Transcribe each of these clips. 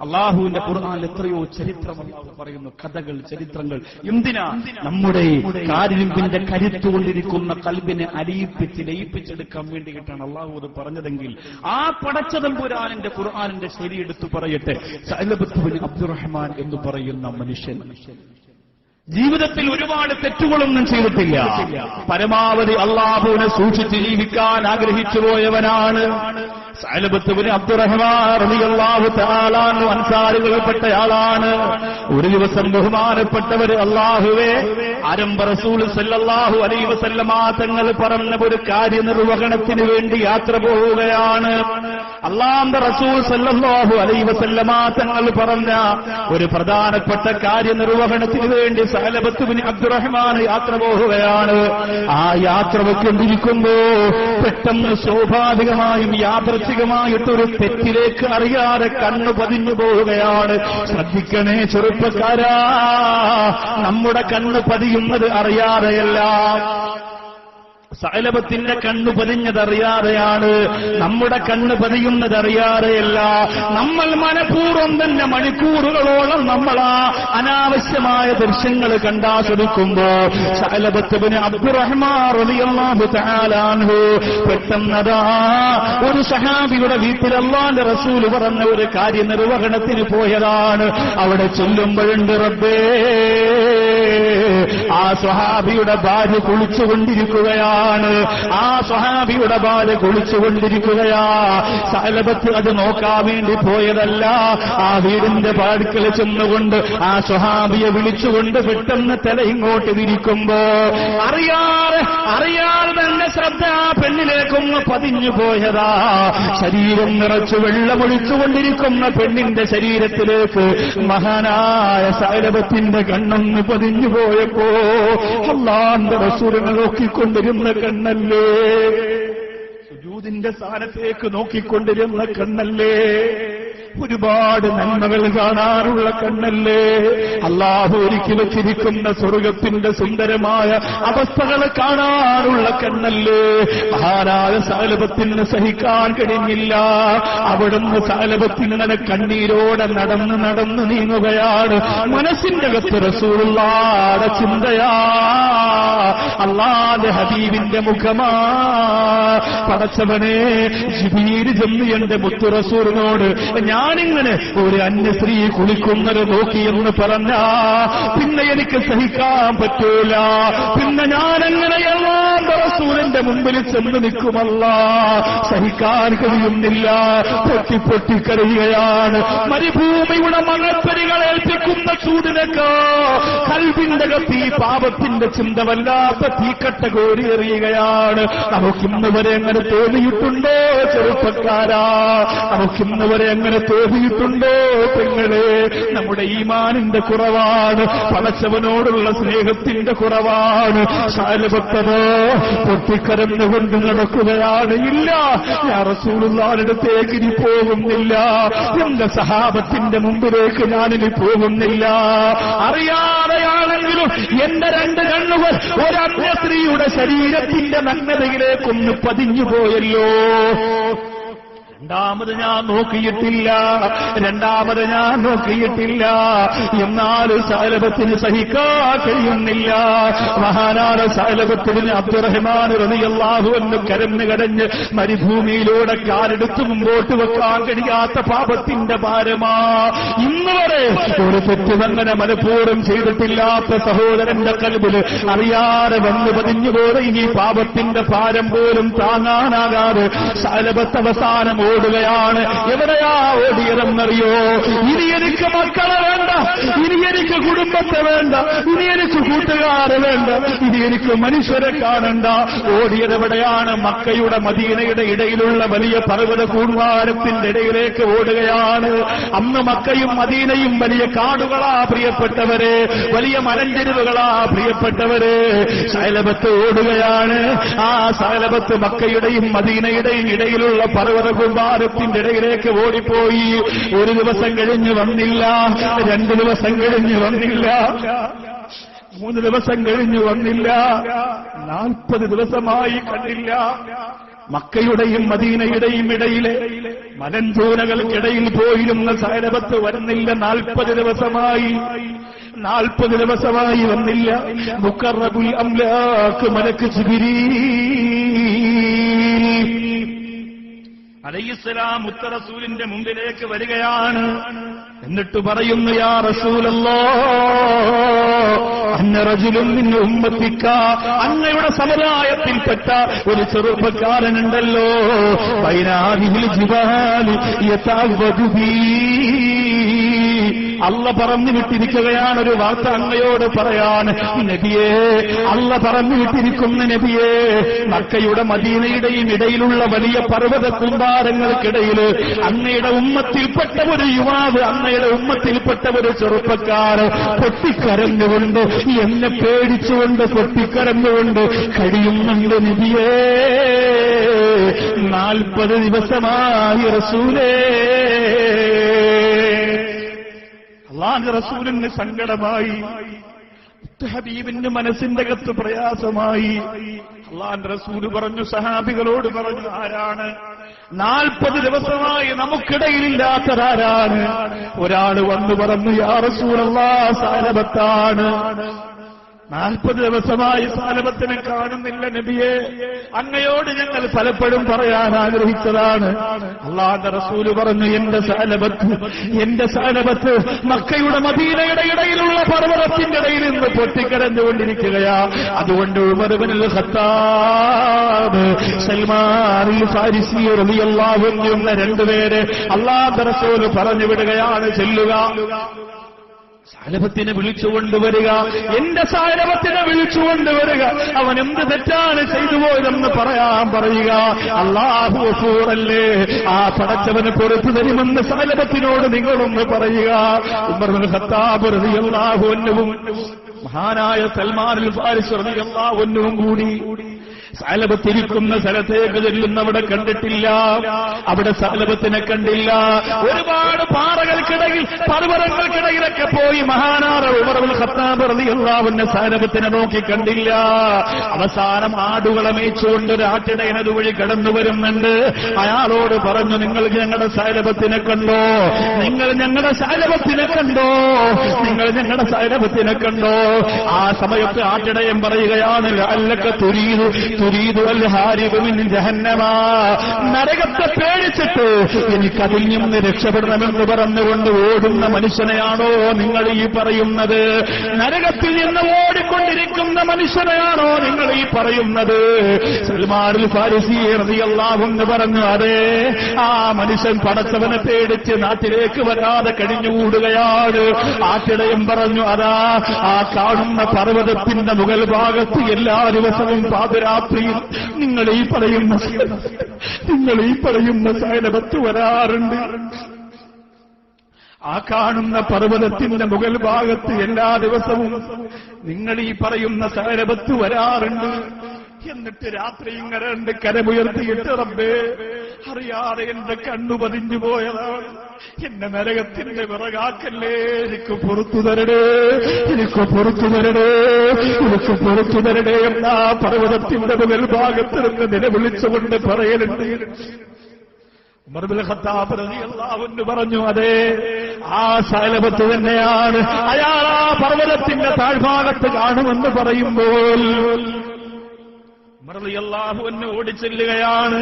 അള്ളാഹുവിന്റെ ഖുർആാനിൽ എത്രയോ ചരിത്രം അള്ളാഹു പറയുന്നു. കഥകൾ ചരിത്രങ്ങൾ. എന്തിനാ? നമ്മുടെ കാരിമ്പിന്റെ കരുത്തുകൊണ്ടിരിക്കുന്ന കൽബിനെ അലിയിപ്പിച്ച് ലയിപ്പിച്ചെടുക്കാൻ വേണ്ടിയിട്ടാണ് അള്ളാഹു അത് പറഞ്ഞതെങ്കിൽ ആ പടച്ചതമ്പുരാനിന്റെ ഖുർആാനിന്റെ ശരി എടുത്തു പറയട്ടെ. സഅലബത്തുബിൻ അബ്ദുറഹ്മാൻ എന്ന് പറയുന്ന മനുഷ്യൻ. ജീവിതത്തിൽ ഒരുപാട് തെറ്റുകളൊന്നും ചെയ്തിട്ടില്ല. പരമാവധി അള്ളാഹുവിനെ സൂക്ഷിച്ച് ജീവിക്കാൻ ആഗ്രഹിച്ചു പോയവനാണ്. അൻസാറുകൾപ്പെട്ടയാളാണ് ഒരു ദിവസം ബഹുമാനപ്പെട്ടവർ അള്ളാഹുവേ ആരംഭ റസൂൽ സല്ലല്ലാഹു അലൈഹി വസല്ലമ തങ്ങൾ പറഞ്ഞ ഒരു കാര്യനിർവഹണത്തിന് വേണ്ടി യാത്ര പോവുകയാണ്. അള്ളാന്റെ റസൂൽ സല്ലാഹു അലൈഹി വസല്ലമ തങ്ങൾ പറഞ്ഞ ഒരു പ്രധാനപ്പെട്ട കാര്യനിർവഹണത്തിന് വേണ്ടി സഹലബത്തുബിന് അബ്ദുറഹ്മാൻ യാത്ര പോവുകയാണ്. ആ യാത്ര വെക്കൊണ്ടിരിക്കുമ്പോ പെട്ടെന്ന് സ്വാഭാവികമായും യാദൃച്ഛികമായിട്ടൊരു തെറ്റിലേക്ക് അറിയാതെ കണ്ണു പതിഞ്ഞു പോവുകയാണ്. ശ്രദ്ധിക്കണേ ചെറുപ്പക്കാരാ. നമ്മുടെ കണ്ണ് പതിയുന്നത് അറിയാതെയല്ല. സൈലഭത്തിന്റെ കണ്ണു പതിഞ്ഞതറിയാതെയാണ്. നമ്മുടെ കണ്ണ് പതിയുന്നതറിയാതെയല്ല. നമ്മൾ മനഃപൂർവം തന്നെ മണിക്കൂറുകളോളം നമ്മൾ ആ അനാവശ്യമായ ദൃശ്യങ്ങൾ കണ്ടാസ്വദിക്കുമ്പോ സകലപത്തുവിന് അബ്ദുറഹ്മാറിയാഹു പെട്ടെന്നതാ ഒരു സഹാബിയുടെ വീട്ടിൽ അള്ളാന്റെ റസൂൽ പറഞ്ഞ ഒരു കാര്യനിർവഹണത്തിന് പോയതാണ്. അവിടെ ചൊല്ലുമ്പോഴുണ്ട് റബ്ബേ ആ സ്വഹാബിയുടെ ഭാര്യ കുളിച്ചുകൊണ്ടിരിക്കുകയാണ് ആ സ്വഹാബിയുടെ ബാൽ കുളിച്ചുകൊണ്ടിരിക്കുകയാ. സലബത്ത് അത് നോക്കാൻ വേണ്ടി പോയതല്ല. ആ വീടിന്റെ പാടുക്കൽ ചെന്നുകൊണ്ട് ആ സ്വഹാബിയെ വിളിച്ചുകൊണ്ട് പെട്ടെന്ന് തല ഇങ്ങോട്ട് തിരിക്കുമ്പോ അറിയാതെ അറിയാതെ തന്നെ ശ്രദ്ധ ആ പെണ്ണിലേക്കൊന്ന് പതിഞ്ഞു പോയതാ. ശരീരം നിറച്ചു വെള്ളമൊഴിച്ചുകൊണ്ടിരിക്കുന്ന പെണ്ണിന്റെ ശരീരത്തിലേക്ക് മഹാനായ സൈലഭത്തിന്റെ കണ്ണൊന്ന് പതിഞ്ഞു പോയപ്പോ അള്ളാന്റെ റസൂലിനെ നോക്കിക്കൊണ്ടിരുന്ന കണ്ണല്ലേ? സുജൂതിന്റെ സ്ഥാനത്തേക്ക് നോക്കിക്കൊണ്ടിരുന്ന കണ്ണല്ലേ? ഒരുപാട് നന്മകൾ കാണാറുള്ള കണ്ണല്ലേ? അള്ളാഹു ഒരുക്കി വച്ചിരിക്കുന്ന സ്വർഗത്തിന്റെ സുന്ദരമായ അവസ്ഥകൾ കാണാറുള്ള കണ്ണല്ലേ? മഹാരാജ സാലഭത്തിന് സഹിക്കാൻ കഴിഞ്ഞില്ല. അവിടുന്ന് സാലഭത്തിങ്ങനെ കണ്ണീരോടെ നടന്ന് നടന്ന് നീങ്ങുകയാണ്. മനസ്സിന്റെ അകത്ത് റസൂളുള്ളാടെ ചിന്തയാ. അള്ളാന്റെ ഹബീബിന്റെ മുഖമാ. പടച്ചവനെ ചെന്ന് എന്റെ മുത്തു റസൂറിനോട് ഞാനിങ്ങനെ ഒരു അന്യ സ്ത്രീ കുളിക്കുന്നത് നോക്കിയെന്ന് പറഞ്ഞ പിന്നെ എനിക്ക് സഹിക്കാൻ പറ്റൂല. പിന്നെ ഞാനങ്ങനെ അള്ളാന്റെ റസൂലിന്റെ മുമ്പിൽ ചെന്ന് നിൽക്കുമല്ല. സഹിക്കാൻ കഴിയുന്നില്ല. പൊട്ടി പൊട്ടി കരയുകയാണ് മരുഭൂമിയുടെ മണപ്പരികൾ ഏൽപ്പിക്കുന്ന ചൂടിനൊക്കോ കൽവിന്റെ തീ പാപത്തിന്റെ ചിന്ത വല്ലാത്ത തീക്കട്ട കോരി എറിയുകയാണ്. നമുക്കിന്ന് വരെ എങ്ങനെ തോന്നിയിട്ടുണ്ടോ ചെറുപ്പക്കാരാ? നമുക്കിന്ന് വരെ അങ്ങനെ തോന്നിയിട്ടുണ്ടോ പെങ്ങളെ? നമ്മുടെ ഈമാനിന്റെ കുറവാണ് പടച്ചവനോടുള്ള സ്നേഹത്തിന്റെ കുറവാണ്. ശാലഭക്തതോ പൊട്ടിക്കരന്നുകൊണ്ട് നടക്കുകയാണ്. ഇല്ല ഞാൻ റസൂലുള്ളാരുടെ ഇനി പോകുന്നില്ല. എന്റെ സഹാബത്തിന്റെ മുമ്പിലേക്ക് ഞാനിനി പോകുന്നില്ല. അറിയാതെയാണെങ്കിലും എന്റെ രണ്ട് കണ്ണുകൾ ഒരന്യ സ്ത്രീയുടെ ശരീരത്തിന്റെ നഗ്നതയിലേക്കൊന്ന് പതിഞ്ഞു പോയല്ലോ രണ്ടാമത് ഞാൻ നോക്കിയിട്ടില്ല. രണ്ടാമത് ഞാൻ നോക്കിയിട്ടില്ല. എന്നാൽ സാലഭത്തിന് സഹിക്കാൻ കഴിയുന്നില്ല. മഹാനായ സാലഭത്തിന് അബ്ദുറഹ്മാൻ റളിയല്ലാഹു എന്ന് കരഞ്ഞു കടഞ്ഞ് മരുഭൂമിയിലൂടെ കാലെടുത്ത് മുമ്പോട്ട് വെക്കാൻ കഴിയാത്ത പാപത്തിന്റെ ഭാരമാ. ഇന്ന് വരെ ഒരു തെറ്റുതങ്ങനെ മനഃപൂർവം ചെയ്തിട്ടില്ലാത്ത സഹോദരന്റെ കൽബിൽ അറിയാതെ വന്ന് പതിഞ്ഞുപോലെ ഈ പാപത്തിന്റെ ഭാരം പോലും താങ്ങാനാകാതെ സാലഭത്ത് അവസാനം ഓടുകയാണ്. എവിടെയാ ഓടിയതെന്നറിയോ? ഇനി എനിക്ക് മക്കളെ വേണ്ട. ഇനി എനിക്ക് കുടുംബത്തെ വേണ്ട. ഇനി എനിക്ക് കൂട്ടുകാരെ വേണ്ട. ഇനി എനിക്ക് മനുഷ്യരെ കാണണ്ട. ഓടിയത് എവിടെയാണ്? മക്കയുടെ മദീനയുടെ ഇടയിലുള്ള വലിയ പർവത കൂൺവാരത്തിന്റെ ഇടയിലേക്ക് ഓടുകയാണ്. അന്ന് മക്കയും മദീനയും വലിയ കാടുകളാ പ്രിയപ്പെട്ടവരെ. വലിയ മലഞ്ചെരുവുകളാ പ്രിയപ്പെട്ടവരെ. ശൈലഭത്ത് ഓടുകയാണ്. ആ ശൈലഭത്ത് മക്കയുടെയും മദീനയുടെയും ഇടയിലുള്ള പർവത കൂമ്പാരത്തിന്റെ ഇടയിലേക്ക് ഓടിപ്പോയി. ഒരു ദിവസം കഴിഞ്ഞു വന്നില്ല. രണ്ടു ദിവസം കഴിഞ്ഞു വന്നില്ല. മൂന്ന് ദിവസം കഴിഞ്ഞു വന്നില്ല. നാൽപ്പത് ദിവസമായി കണ്ടില്ല. മക്കയുടെയും മദീനയുടെയും ഇടയിലെ മലഞ്ചൂനകൾക്കിടയിൽ പോയിരുന്ന സൈലബത്ത് വരുന്നില്ല. നാൽപ്പത് ദിവസമായി. നാൽപ്പത് ദിവസമായി വന്നില്ല. മുക്കറബുൽ അംലാക്ക് മലക്ക് ജിബിരീ അലൈഹിസ്സലാം ഉത്തറസൂലിന്റെ മുമ്പിലേക്ക് വരികയാണ്. എന്നിട്ട് പറയുന്നു യാ റസൂലല്ലോ അന്ന നിന്ന് ഉമ്മത്തിക്ക അങ്ങയുടെ സമുദായത്തിൽപ്പെട്ട ഒരു ചെറുപ്പക്കാരനുണ്ടല്ലോ വൈനാദിഹിൽ ജിബാലി യഥാവധുബീ അല്ല പറഞ്ഞു വിട്ടിരിക്കുകയാണ് ഒരു വാർത്ത അങ്ങയോട് പറയാൻ. നബിയേ അല്ല പറഞ്ഞു വിട്ടിരിക്കുന്ന നബിയേ മക്കയുടെ മദീനയുടെയും ഇടയിലുള്ള വലിയ പർവത കുമ്പാരങ്ങൾക്കിടയിൽ അങ്ങയുടെ ഉമ്മത്തിൽപ്പെട്ട ഒരു യുവാവ് അങ്ങയുടെ ഉമ്മത്തിൽപ്പെട്ട ഒരു ചെറുപ്പക്കാർ പൊട്ടിക്കരഞ്ഞുകൊണ്ട് എന്നെ പേടിച്ചുകൊണ്ട് പൊട്ടിക്കരഞ്ഞുകൊണ്ട് കഴിയുന്നുണ്ട് നബിയേ. നാൽപ്പത് ദിവസമായി റസൂലേ. അള്ളാന്റെ റസൂലിന് സങ്കടമായി. ഹബീബിന്റെ മനസ്സിന്റെ അകത്ത് പ്രയാസമായി. അള്ളാൻ റസൂൽ പറഞ്ഞു സഹാബികളോട് പറഞ്ഞു ആരാണ്? നാൽപ്പത് ദിവസമായി നമുക്കിടയിലില്ലാത്തതാരാണ്? ഒരാൾ വന്നു പറഞ്ഞു യാ റസൂലല്ലാ സാരഭത്താണ് നാൽപ്പത് ദിവസമായി സാലഭത്തിനെ കാണുന്നില്ല നബിയെ. അങ്ങയോട് ഞങ്ങൾ പലപ്പോഴും പറയാൻ ആഗ്രഹിച്ചതാണ്. അള്ളാന്റെ റസൂൽ പറഞ്ഞു എന്റെ സാലഭത്ത് എന്റെ സാലഭത്ത് മക്കയുടെ മദീനയുടെ ഇടയിലുള്ള പർവതത്തിന്റെ ഇടയിൽ നിന്ന് പൊട്ടിക്കരഞ്ഞുകൊണ്ടിരിക്കുകയാ അതുകൊണ്ട് ഉമർബിനുൽ ഖത്താബ് സൽമാനിൽ ഫാരിസി രണ്ടുപേര് അള്ളാന്റെ റസൂൽ പറഞ്ഞു വിടുകയാണ് ചെല്ലുക. സാലഭത്തിനെ വിളിച്ചുകൊണ്ടുവരിക. എന്റെ സാലഭത്തിനെ വിളിച്ചുകൊണ്ടുവരിക. അവൻ എന്ത് തെറ്റാണ് ചെയ്തു പോയതെന്ന് പറയാൻ പറയുക. അള്ളാഹു അല്ലേ ആ പടച്ചവന് പുറത്തു തരുമെന്ന് സാലഭത്തിനോട് നിങ്ങളൊന്ന് പറയുക. ഖത്താബ് റളിയല്ലാഹു അൻഹുവും മഹാനായ സൽമാനുൽ ഫാരിസ് റളിയല്ലാഹു അൻഹുവും കൂടി സാലഭത്തിരിക്കുന്ന സ്ഥലത്തേക്ക് ചെല്ലുന്ന അവിടെ കണ്ടിട്ടില്ല. അവിടെ സാലഭത്തിനെ കണ്ടില്ല. ഒരുപാട് പാറകൾക്കിടയിൽ പർവതങ്ങൾക്കിടയിലൊക്കെ പോയി മഹാനാറ ഉമറുൽ ഖത്താബ് റളിയല്ലാഹുവിന്റെ സാലഭത്തിനെ നോക്കി കണ്ടില്ല. അവസാനം ആടുകളെ മേച്ചുകൊണ്ട് ഒരു ആട്ടിടയനത് വഴി കടന്നു വരുന്നുണ്ട്. അയാളോട് പറഞ്ഞു നിങ്ങൾ ഞങ്ങളുടെ സാലഭത്തിനെ കണ്ടോ? നിങ്ങൾ ഞങ്ങളുടെ സാലഭത്തിനെ കണ്ടോ? നിങ്ങൾ ഞങ്ങളുടെ സാലഭത്തിനെ കണ്ടോ? ആ സമയത്ത് ആട്ടിടയൻ പറയുകയാണ് അല്ലൊക്കെ തുരീതു തുരീതു അൽ ഹാരിബുമിൻ ജഹന്നമ. നരകത്തെ പേടിച്ചിട്ട് എനിക്കതിൽ നിന്ന് രക്ഷപ്പെടണമെന്ന് പറഞ്ഞുകൊണ്ട് ഓടുന്ന മനുഷ്യനെയാണോ നിങ്ങൾ ഈ പറയുന്നത്? നരകത്തിൽ നിന്ന് ഓടിക്കൊണ്ടിരിക്കുന്ന മനുഷ്യനെയാണോ നിങ്ങൾ ഈ പറയുന്നത്? സൽമാനിൽ ഫാരിസി റളിയല്ലാഹുന്ന് പറഞ്ഞു അതെ ആ മനുഷ്യൻ പടച്ചവനെ പേടിച്ച് നാട്ടിലേക്ക് വരാതെ കഴിഞ്ഞുകൂടുകയാണ് ആട്ടിടയും പറഞ്ഞു അതാ ആ കാണുന്ന പർവതത്തിന്റെ മുകൾ ഭാഗത്ത് എല്ലാ ദിവസവും പാതിരാത്രിയിൽ നിങ്ങൾ ഈ പറയുന്ന നിങ്ങൾ ഈ പറയുന്ന സൈലബത്ത് വരാറുണ്ട്. ആ കാണുന്ന പർവതത്തിന്റെ മുകൾ ഭാഗത്ത് എല്ലാ ദിവസവും നിങ്ങൾ ഈ പറയുന്ന സൈലബത്ത് വരാറുണ്ട്. എന്നിട്ട് രാത്രി ഇങ്ങനെ എന്റെ കരമുയർത്തിയിട്ട് റബ്ബേ അറിയാതെ എന്റെ കണ്ണു പതിഞ്ഞു പോയതാണ് എന്നെ നരകത്തിന്റെ വിറകാക്കല്ലേ? എനിക്ക് പുറത്തു തരണേ എനിക്ക് പുറത്തു തരണേ എനിക്ക് പുറത്തു തരണേ എന്നാ പർവതത്തിന്റെ മുതൽ ഭാഗത്ത് നിന്ന് നിലവിളിച്ചുകൊണ്ട് പറയലുണ്ട്. പറഞ്ഞു അതെ ആ ശൈലപത്ത് തന്നെയാണ്. അയാൾ ആ പർവതത്തിന്റെ താഴ്ഭാഗത്ത് കാണുമെന്ന് പറയുമ്പോൾ ഉമർളിയല്ലാഹു എന്നെ ഓടിച്ചെല്ലുകയാണ്.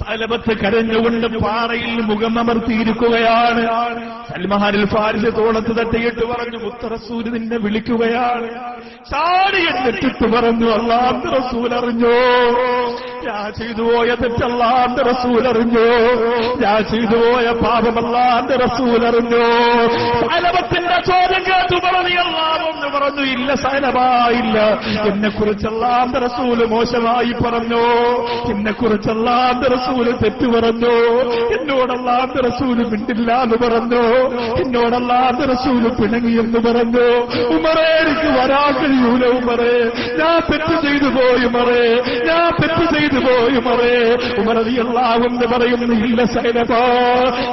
സലബത്ത് കരഞ്ഞുകൊണ്ട് പാറയിൽ മുഖമമർത്തിയിരിക്കുകയാണ് സൽമഹാനിൽ ഫാരിസ് തോളത്ത് തട്ടിയിട്ട് പറഞ്ഞു മുത്തറസൂര് നിന്നെ വിളിക്കുകയാണ്. ചാടി എന്നിട്ടിട്ട് പറഞ്ഞു അള്ളാന്റെ റസൂൽ അറിഞ്ഞോ? ഞാൻ ചെയ്തു പോയ തെറ്റല്ലാന്റെ റസൂൽ അറിഞ്ഞോ? ഞാൻ ചെയ്തു പോയ പാപമല്ലാന്റെ റസൂൽ അറിഞ്ഞോ? സലബത്തിന്റെ ചോദ്യം കേട്ടു പറഞ്ഞിയല്ലാമെന്ന് പറഞ്ഞു ഇല്ല സലബായില്ല എന്നെ കുറിച്ചല്ലാന്റെ റസൂൽ മോശമായി പറഞ്ഞോ? എന്നെ കുറിച്ചല്ലാന്റെ റസൂൽ തെറ്റ് പറഞ്ഞോ? എന്നോടല്ലാത്ത റസൂൽ മിണ്ടില്ല എന്ന് പറഞ്ഞോ? എന്നോടല്ലാത്ത റസൂൽ പിണങ്ങിയെന്ന് പറഞ്ഞു? ഉമറേ എനിക്ക് വരാൻ കഴിയൂല ഉമറേ. ഞാൻ തെറ്റ് ചെയ്തു പോയി ഉമറേ. ഞാൻ തെറ്റ് ചെയ്തു പോയി ഉമറേ. ഉമറതി അല്ലാവെന്ന് പറയുന്നു ഇല്ല സൈലബാ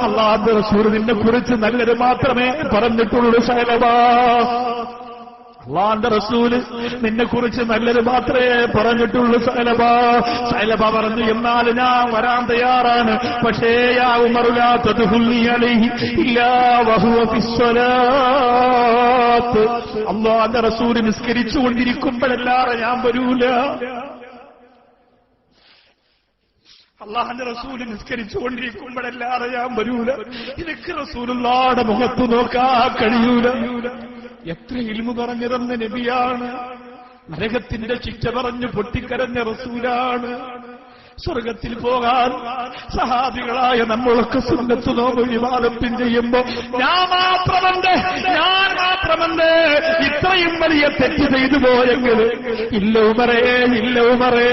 അള്ളാഹ് റസൂൽ നിന്നെ കുറിച്ച് നല്ലത് മാത്രമേ പറഞ്ഞിട്ടുള്ളൂ സൈലബാ അള്ളാന്റെ റസൂൽ നിന്നെ കുറിച്ച് നല്ലത് മാത്രമേ പറഞ്ഞിട്ടുള്ളൂ സൈലബ. സൈലബ പറഞ്ഞു എന്നാൽ ഞാൻ വരാൻ തയ്യാറാണ്. പക്ഷേ യാ ഉമറുലാത്തത് അള്ളാന്റെ റസൂൽ നിസ്കരിച്ചുകൊണ്ടിരിക്കുമ്പോഴല്ലാതെ ഞാൻ വരൂല. അള്ളാഹന്റെ റസൂൽ നിസ്കരിച്ചു കൊണ്ടിരിക്കുമ്പോഴല്ലാതെ ഞാൻ വരൂല. എനിക്ക് റസൂലുള്ളാടെ മുഖത്ത് നോക്കാ കഴിയൂല. എത്ര ഇൽമു പറഞ്ഞിരുന്ന നബിയാണ്. നരകത്തിന്റെ ശിക്ഷ പറഞ്ഞു പൊട്ടിക്കരഞ്ഞ റസൂലാണ്. സ്വർഗത്തിൽ പോകാൻ സഹാബികളായ നമ്മളൊക്കെ സുന്നത്ത് നോമ്പ് വിവാദത്തിൽ ചെയ്യുമ്പോ ഞാൻ മാത്രമുണ്ട് ഞാൻ മാത്രമെന്ത് ഇത്രയും വലിയ തെറ്റ് ചെയ്തു പോയെങ്കിൽ? ഇല്ല ഉമറേ ഇല്ല ഉമറേ.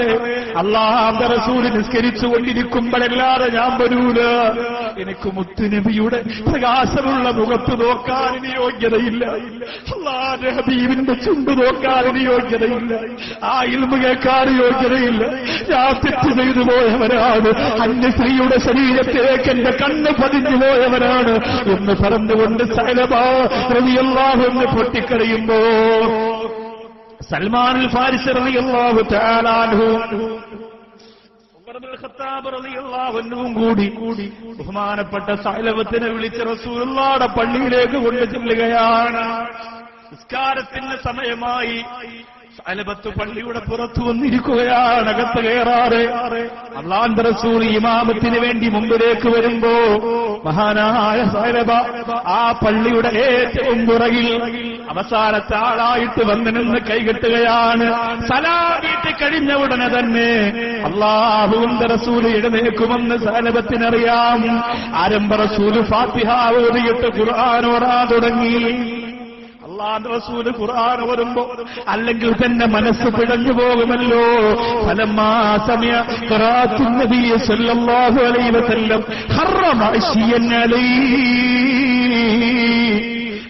അള്ളാഹാന്റെ റസൂൽ നിസ്കരിച്ചു കൊണ്ടിരിക്കുമ്പോഴല്ലാതെ ഞാൻ വരൂല. എനിക്ക് മുത്തുനബിയുടെ പ്രകാശമുള്ള മുഖത്ത് നോക്കാൻ യോഗ്യതയില്ല. അള്ളാന്റെ ഹബീബിന്റെ ചുണ്ട് നോക്കാൻ യോഗ്യതയില്ല. ആ ഇൽമ കേൾക്കാൻ യോഗ്യതയില്ല. ഞാൻ തെറ്റ് ചെയ്തു പോയവനാണ്. അന്യസ്ത്രീയുടെ ശരീരത്തിലേക്ക് എന്റെ കണ്ണ് പതിഞ്ഞു പോയവരാണ് എന്ന് പറഞ്ഞുകൊണ്ട് സൈലബാഹുന്ന് പൊട്ടിക്കറിയുമ്പോ സൽമാൻ ഫാരിസ് റളിയല്ലാഹു കൂടി കൂടി ബഹുമാനപ്പെട്ട സൈലവത്തിനെ വിളിച്ച റസൂലുള്ളാഹുടെ പള്ളിയിലേക്ക് കൊണ്ടു ചെല്ലുകയാണ് നിസ്കാരത്തിന് സമയമായി സലബത്ത് പള്ളിയുടെ പുറത്തു വന്നിരിക്കുകയാണ് അകത്ത് കയറാറ് അള്ളാന്റെ റസൂൽ ഇമാമത്തിന് വേണ്ടി മുമ്പിലേക്ക് വരുമ്പോ മഹാനായ സലബ ആ പള്ളിയുടെ ഏറ്റവും പുറകിൽ അവസാനത്തെ ആളായിട്ട് വന്നു നിന്ന് കൈകെട്ടുകയാണ്. സലാമീട്ട് കഴിഞ്ഞ ഉടനെ തന്നെ അള്ളാഹുവിന്റെ റസൂൽ എഴുന്നേക്കുമെന്ന് സലബത്തിനറിയാം ആരംഭ റസൂൽ ഫാത്തിഹ ഓതിയിട്ട് ഖുർആാനോടാ തുടങ്ങി. അള്ളാന്റെ റസൂൽ ഖുർആൻ വരുമ്പോ അല്ലെങ്കിൽ തന്നെ മനസ്സ് പിടഞ്ഞു പോകുമല്ലോ.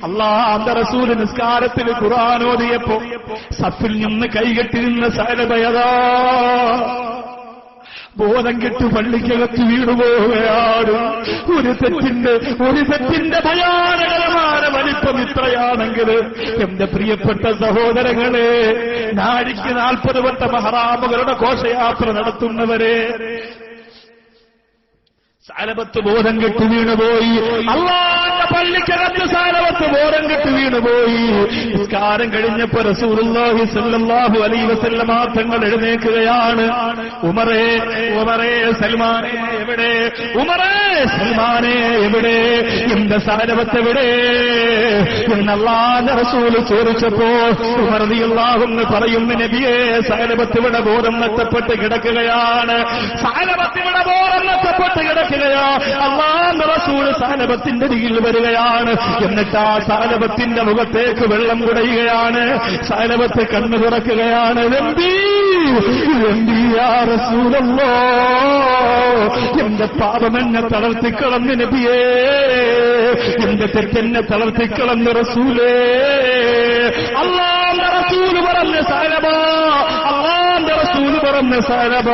അള്ളാന്റെ റസൂൽ നിസ്കാരത്തിൽ ഖുർആൻ ഓതിയപ്പോ സഫിൽ നിന്ന് കൈകെട്ടിരുന്ന സാരഭയതാ ബോധം കെട്ട് പള്ളിക്കകത്ത് വീണുപോവുകയാണ് ഒരു തെറ്റിന്റെ ഒരു തെറ്റിന്റെ ഭയാനകരമായ വലിപ്പം ഇത്രയാണെങ്കിൽ എന്റെ പ്രിയപ്പെട്ട സഹോദരങ്ങളെ നാഴിക്ക് നാൽപ്പത് വട്ട മഹറാമുകളുടെ ഘോഷയാത്ര നടത്തുന്നവരെ സാലബത്ത് ബോധം കെട്ട് വീണുപോയി. അള്ളാന്റെ പള്ളിക്കകത്ത് സാലബത്ത് ബോധം കെട്ട് വീണുപോയി. നിസ്കാരം കഴിഞ്ഞപ്പോ റസൂലുള്ളാഹി അലൈ അലൈഹി വസല്ലമ തങ്ങൾ എഴുന്നേൽക്കുകയാണ്. ഉമറേ ഉമറേ സൽമാനെ എവിടെ? ഉമറേ സൽമാനെ എവിടെ? എന്റെ സാലബത്ത് എവിടെ? എന്നല്ലാതെ റസൂൽ ചോദിച്ചപ്പോ റളിയല്ലാഹു പറയുന്ന നബിയെ സാലബത്ത് ഇവിടെ ബോധം നഷ്ടപ്പെട്ട് കിടക്കുകയാണ്. സാലബത്ത് ഇവിടെ ബോധം നഷ്ടപ്പെട്ട് കിടക്കുകയാ അള്ളാന്റെ റസൂൽ സാനപത്തിന്റെ അരികിൽ വരികയാണ്. എന്നിട്ട് ആ സാനപത്തിന്റെ മുഖത്തേക്ക് വെള്ളം കുടയുകയാണ്. സാലബത്ത് കണ്ണു തുറക്കുകയാണ്. എന്റെ പാപം എന്നെ തളർത്തിക്കളം നബിയേ. എന്റെ തെറ്റെന്നെ തളർത്തിക്കളം റസൂലേ. അള്ളാന്റെ റസൂൽ പറഞ്ഞ സാലബ പറഞ്ഞ സാലബ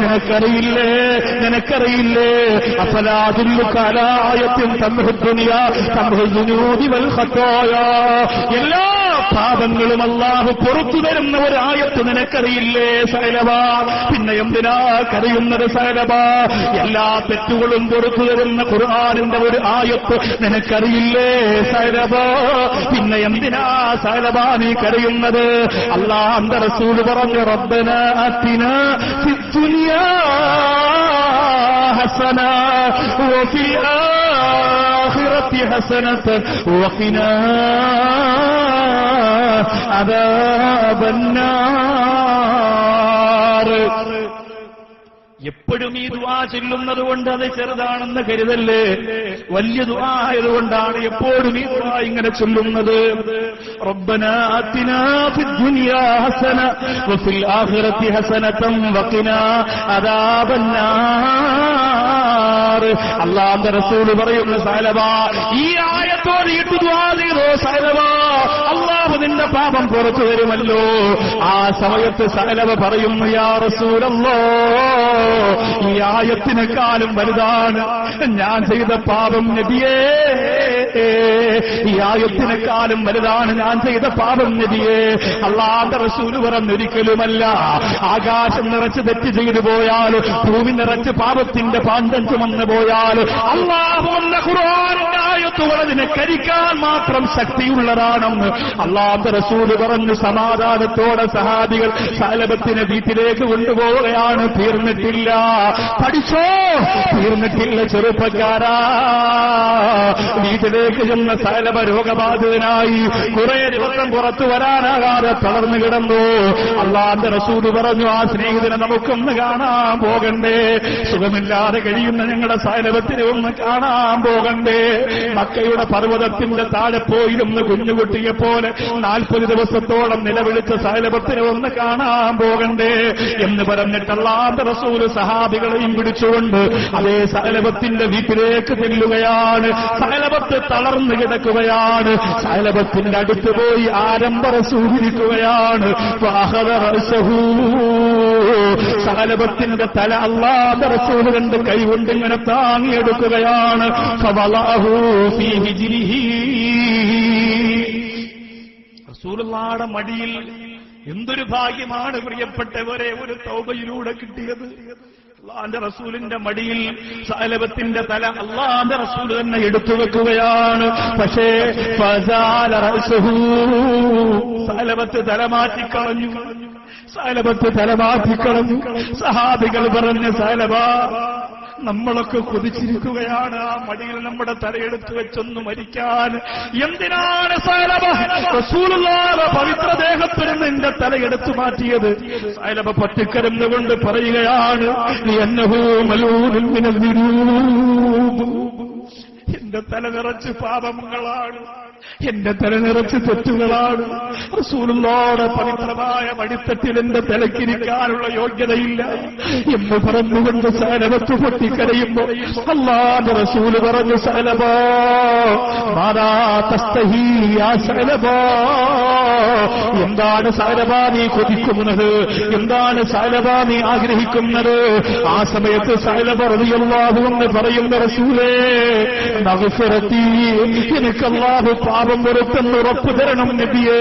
നിനക്കറിയില്ലേ? നിനക്കറിയില്ലേ? അഫലാതുല്ലു കാലായത്തിൽ തമ്മിഹുദ്ദുനിയ തമ്മിഹുദ്ദുനൂതി വൽ ഖത്തായ. എല്ലാ പാപങ്ങളും അള്ളാഹു പുറത്തു തരുന്ന ഒരു ആയത്ത് നിനക്കറിയില്ലേ സൈലബ പിന്നെ എന്തിനാ കരയുന്നത് സൈലബ എല്ലാ തെറ്റുകളും പുറത്തു തരുന്ന ഖുർആാനിന്റെ ഒരു ആയത്ത് നിനക്കറിയില്ലേ സൈലബ പിന്നെ എന്തിനാ സൈലബ നീ കരയുന്നത് അള്ളാഹന്റെ റസൂല് പറഞ്ഞു റബ്ബന അത്തിന ഫിദ്ദുനിയാ حسنة وفي الآخرة حسنة وقنا എപ്പോഴും ഈ ദുവാ ചെല്ലുന്നത് കൊണ്ട് അത് ചെറുതാണെന്ന് കരുതല്ലേ? വലിയ ദുവായതുകൊണ്ടാണ് എപ്പോഴും ഈ ദുവാ ഇങ്ങനെ ചൊല്ലുന്നത്. അള്ളാന്റെ റസൂൽ പറയുന്ന സാലവാ ഈ ആയത്തോട് ഇട്ടു ദുവാ ചെയ്തോ സാലബാ അള്ളാ അള്ളാഹു നിന്റെ പാപം പുറത്തു തരുമല്ലോ. ആ സമയത്ത് സകലവ പറയുന്നു യാ റസൂലല്ലോ ഈ ആയത്തിനെക്കാളും വലുതാണ് ഞാൻ ചെയ്ത പാപം നബിയേ. ഈ ആയത്തിനെക്കാളും വലുതാണ് ഞാൻ ചെയ്ത പാപം നബിയേ. അള്ളാന്റെ റസൂൽ പറഞ്ഞൊരിക്കലുമല്ല ആകാശം നിറച്ച് തെറ്റ് ചെയ്തു പോയാൽ ഭൂമി നിറച്ച് പാപത്തിന്റെ പാന്തം ചുമന്നു പോയാൽ അള്ളാഹു എന്ന ഖുർആാനിന്റെ അതിനെ കരിക്കാൻ മാത്രം ശക്തിയുള്ളതാണെന്ന് അള്ളാന്റെ റസൂൽ പറഞ്ഞു സമാധാനത്തോടെ സഹാബികൾ സാലഭത്തിനെ വീട്ടിലേക്ക് കൊണ്ടുപോവുകയാണ്. തീർന്നിട്ടില്ല. പഠിച്ചോ? തീർന്നിട്ടില്ല ചെറുപ്പക്കാരാ. വീട്ടിലേക്ക് ചെന്ന സാലഭ രോഗബാധിതനായി കുറെ ദിവസം പുറത്തു വരാനാകാതെ തളർന്നു കിടന്നു. അള്ളാന്റെ റസൂൽ പറഞ്ഞു ആ സ്നേഹിതനെ നമുക്കൊന്ന് കാണാൻ പോകണ്ടേ. സുഖമില്ലാതെ കഴിയുന്ന ഞങ്ങളുടെ സലഭത്തിനെ ഒന്ന് കാണാൻ പോകണ്ടേ. മക്കയുടെ പർവതത്തിന്റെ താഴെ പോയിരുന്ന് കുഞ്ഞുകുട്ടിയെ പോലെ നാൽപ്പത് ദിവസത്തോളം നിലവിളിച്ച സഹലഭത്തിന് ഒന്ന് കാണാൻ പോകണ്ടേ എന്ന് പറഞ്ഞിട്ട് അള്ളാന്റെ റസൂൽ സഹാബികളെയും പിടിച്ചുകൊണ്ട് അതേ സഹലഭത്തിന്റെ വീട്ടിലേക്ക് ചെല്ലുകയാണ്. സഹലഭത്ത് തളർന്നു കിടക്കുകയാണ്. സഹലഭത്തിന്റെ അടുത്ത് പോയി ആരംഭ റസൂലിരിക്കുകയാണ് സഹലഭത്തിന്റെ തല അല്ലാത്ത റസൂൽ കണ്ട് കൈകൊണ്ട് ഇങ്ങനെ താങ്ങിയെടുക്കുകയാണ്. ഫവളഅഹു ഫീ. റസൂലുള്ളാടെ മടിയിൽ എന്തൊരു ഭാഗ്യമാണ് പ്രിയപ്പെട്ടവരെ ഒരു തൗബയിലൂടെ കിട്ടിയത്. അള്ളാന്റെ റസൂലിന്റെ മടിയിൽ സാലബത്തിന്റെ തല അള്ളാന്റെ റസൂൽ തന്നെ എടുത്തു വെക്കുകയാണ്. പക്ഷേ. സാലഭത്ത് തല മാറ്റിക്കളഞ്ഞു. സാലബത്ത് തല മാറ്റിക്കളഞ്ഞു. സഹാബികൾ പറഞ്ഞ സാലഭ നമ്മളൊക്കെ കൊതിച്ചിരിക്കുകയാണ്. ആ മടിയിൽ നമ്മുടെ തലയെടുത്ത് വെച്ചൊന്ന് മരിക്കാൻ. എന്തിനാണ് പവിത്ര ദേഹത്തിൽ നിന്റെ തലയെടുത്തു മാറ്റിയത്. പറയുകയാണ് എന്നഹൂ മലൂനിൽ മിനൽ വിരൂപ്. എന്റെ തല നിറച്ച് പാപങ്ങളാണ്. എന്റെ തല നിറച്ച് തെറ്റുകളാണ്. റസൂലുള്ളാടെ പവിത്രമായ മടിത്തട്ടിൽ എന്റെ തലക്കിരിക്കാനുള്ള യോഗ്യതയില്ല. എന്ന് പറഞ്ഞുകൊണ്ട് സലഭത്ത് പൊട്ടിക്കരയുമ്പോ അള്ളാന്റെ റസൂൽ പറഞ്ഞു സലഭ സലഭ എന്താണ് സലഭ നീ കൊതിക്കുന്നത്? എന്താണ് സലഭ നീ ആഗ്രഹിക്കുന്നത്? ആ സമയത്ത് സലഭ റളിയല്ലാഹു എന്ന് പറയുന്ന റസൂലേ നവസരത്തി എനിക്ക് അല്ലാഹു പാപം വെറുത്തെന്ന് ഉറപ്പു തരണം നബിയേ.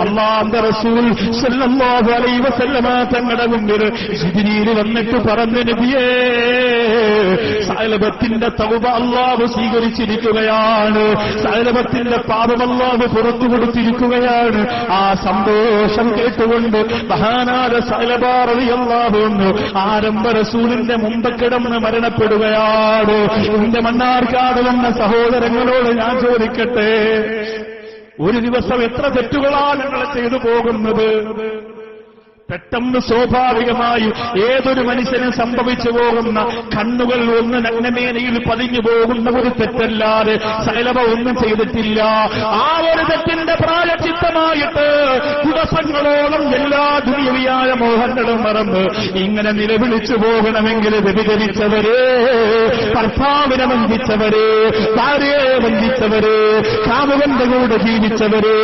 അള്ളാന്റെ റസൂൽ വസല്ലമ തങ്ങളുടെ മുമ്പിൽ ജിബ്രീൽ വന്നിട്ട് പറഞ്ഞു നബിയേ സൈലഭത്തിന്റെ തൗബ അള്ളാവ് സ്വീകരിച്ചിരിക്കുകയാണ്. സൈലഭത്തിന്റെ പാപം അള്ളാഹു പുറത്തു കൊടുത്തിരിക്കുകയാണ്. ആ സന്തോഷം കേട്ടുകൊണ്ട് മഹാനാര സൈലബാറിയല്ലാഹു ആരംഭ റസൂലിന്റെ മുമ്പ് കിടന്ന് മരണപ്പെടുകയാണ്. എന്റെ മണ്ണാർക്കാട് വന്ന സഹോദരങ്ങളോട് ഞാൻ ചോദിക്കട്ടെ? ഒരു ദിവസം എത്ര തെറ്റുകളാണ് ഞങ്ങൾ ചെയ്തു പോകുന്നത്? പെട്ടെന്ന് സ്വാഭാവികമായും ഏതൊരു മനുഷ്യനും സംഭവിച്ചു പോകുന്ന കണ്ണുകൾ ഒന്ന് നഗ്നമേനയിൽ പതിഞ്ഞു പോകുന്ന ഒരു തെറ്റല്ലാതെ സകലവ ഒന്നും ചെയ്തിട്ടില്ല. ആ ഒരു തെറ്റിന്റെ പ്രായചിത്തമായിട്ട് ദിവസങ്ങളോളം എല്ലാ ദുര്യവിയായ മോഹങ്ങളും മറന്ന് ഇങ്ങനെ നിലവിളിച്ചു പോകണമെങ്കിൽ വ്യഭിചരിച്ചവരെ കർത്താവിനെ വന്ദിച്ചവരെ ഭാര്യയെ വന്ദിച്ചവരെ കാമുകന്റെ കൂടെ ജീവിച്ചവരെ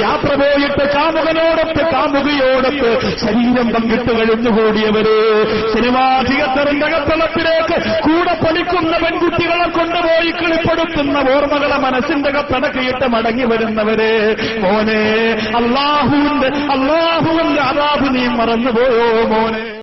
യാത്ര പോയിട്ട് കാമുകനോടൊത്ത് കാമുകയോടൊത്ത് ശരീരം പങ്കിട്ട് കഴിഞ്ഞുകൂടിയവരെ സിനിമാ തിയേറ്ററിന്റെ കൂടെ പഠിക്കുന്ന പെൺകുട്ടികളെ കൊണ്ടുപോയി കിളിപ്പെടുത്തുന്ന ഓർമ്മകളെ മനസ്സിന്റെ കത്തടക്കിയിട്ട് മടങ്ങി വരുന്നവരെ. മോനെ അള്ളാഹുവിന്റെ അള്ളാഹുവിന്റെ അതാബ് നീ മറന്നുപോയോ മോനെ?